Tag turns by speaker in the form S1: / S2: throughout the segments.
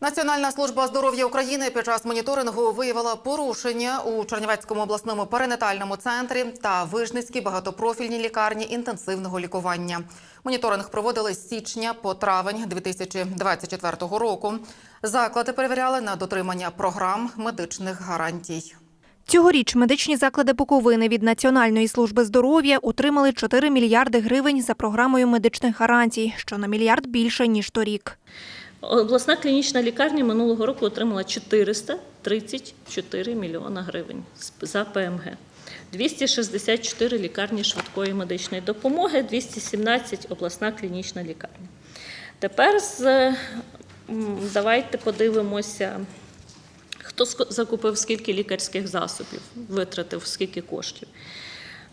S1: Національна служба здоров'я України під час моніторингу виявила порушення у Чернівецькому обласному перинатальному центрі та Вижницькій багатопрофільній лікарні інтенсивного лікування. Моніторинг проводили з січня по травень 2024 року. Заклади перевіряли на дотримання програм медичних гарантій.
S2: Цьогоріч медичні заклади Буковини від Національної служби здоров'я отримали 4 мільярди гривень за програмою медичних гарантій, що на мільярд більше ніж торік.
S3: Обласна клінічна лікарня минулого року отримала 434 мільйона гривень за ПМГ. 264 лікарні швидкої медичної допомоги, 217 обласна клінічна лікарня. Тепер з, давайте подивимося, хто закупив скільки лікарських засобів, витратив скільки коштів.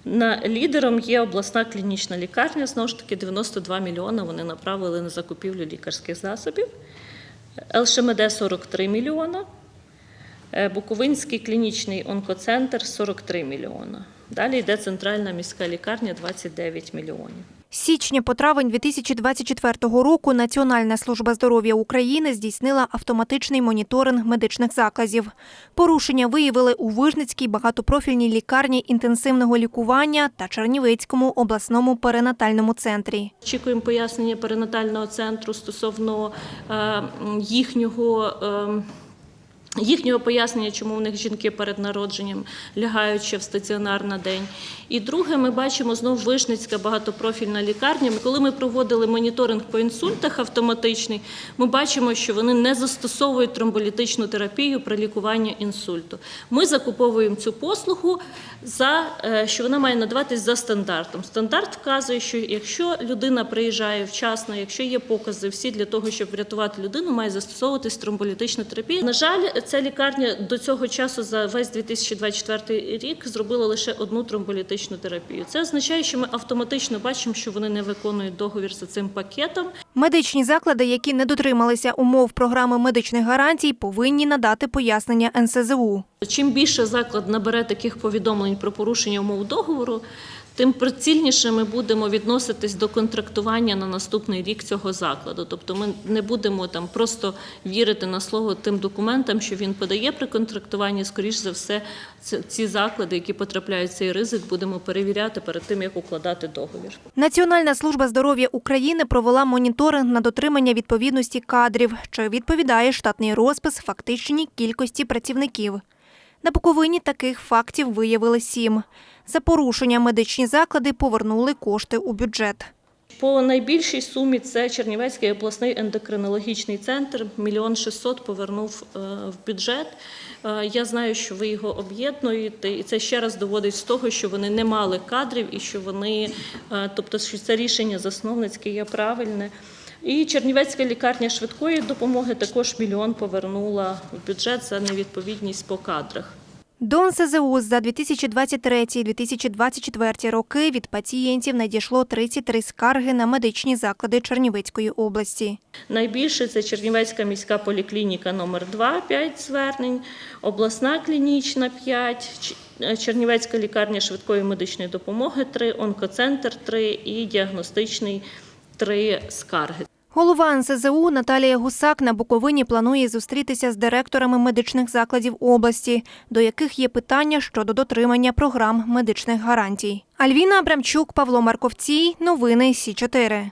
S3: На лідером є обласна клінічна лікарня. Знову ж таки, 92 мільйони вони направили на закупівлю лікарських засобів. ЛШМД 43 мільйона. Е, Буковинський клінічний онкоцентр 43 мільйона. Далі йде центральна міська лікарня 29 мільйонів.
S2: З січня по травень 2024 року Національна служба здоров'я України здійснила автоматичний моніторинг медичних закладів. Порушення виявили у Вижницькій багатопрофільній лікарні інтенсивного лікування та Чернівецькому обласному перинатальному центрі.
S3: Очікуємо пояснення перинатального центру стосовно е, їхнього. Їхнього пояснення, чому в них жінки перед народженням лягають ще в стаціонар на день. І друге, ми бачимо знову Вишницька багатопрофільна лікарня. Коли ми проводили моніторинг по інсультах автоматичний, ми бачимо, що вони не застосовують тромболітичну терапію при лікуванні інсульту. Ми закуповуємо цю послугу за е, що вона має надаватись за стандартом. Стандарт вказує, що якщо людина приїжджає вчасно, якщо є покази всі для того, щоб врятувати людину, має застосовуватись тромболітична терапія. На жаль, ця лікарня до цього часу за весь 2024 рік зробила лише одну тромболітичну терапію. Це означає, що ми автоматично бачимо, що вони не виконують договір за цим пакетом.
S2: Медичні заклади, які не дотрималися умов програми медичних гарантій, повинні надати пояснення НСЗУ.
S3: Чим більше заклад набере таких повідомлень про порушення умов договору, тим прицільніше ми будемо відноситись до контрактування на наступний рік цього закладу. Тобто ми не будемо там просто вірити на слово тим документам, що він подає при контрактуванні. Скоріш за все, ці заклади, які потрапляють в цей ризик, будемо перевіряти перед тим, як укладати договір.
S2: Національна служба здоров'я України провела моніторинг на дотримання відповідності кадрів, що відповідає штатний розпис фактичній кількості працівників. На Буковині таких фактів виявили сім. За порушення медичні заклади повернули кошти у бюджет.
S3: По найбільшій сумі це Чернівецький обласний ендокринологічний центр. Мільйон шістсот повернув е, в бюджет. Е, Я знаю, що ви його об'єднуєте, і це ще раз доводить з того, що вони не мали кадрів і що вони, е, тобто, що це рішення засновницьке є правильне. І Чернівецька лікарня швидкої допомоги також мільйон повернула в бюджет за невідповідність по кадрах.
S2: До НСЗУ за 2023-2024 роки від пацієнтів надійшло 33 скарги на медичні заклади Чернівецької області.
S3: Найбільше це Чернівецька міська поліклініка номер 2 5 звернень, обласна клінічна 5, Чернівецька лікарня швидкої медичної допомоги 3, онкоцентр 3 і діагностичний 3 скарги.
S2: Голова НСЗУ Наталія Гусак на Буковині планує зустрітися з директорами медичних закладів області, до яких є питання щодо дотримання програм медичних гарантій. Альвіна Абрамчук, Павло Марковцій. Новини Сі 4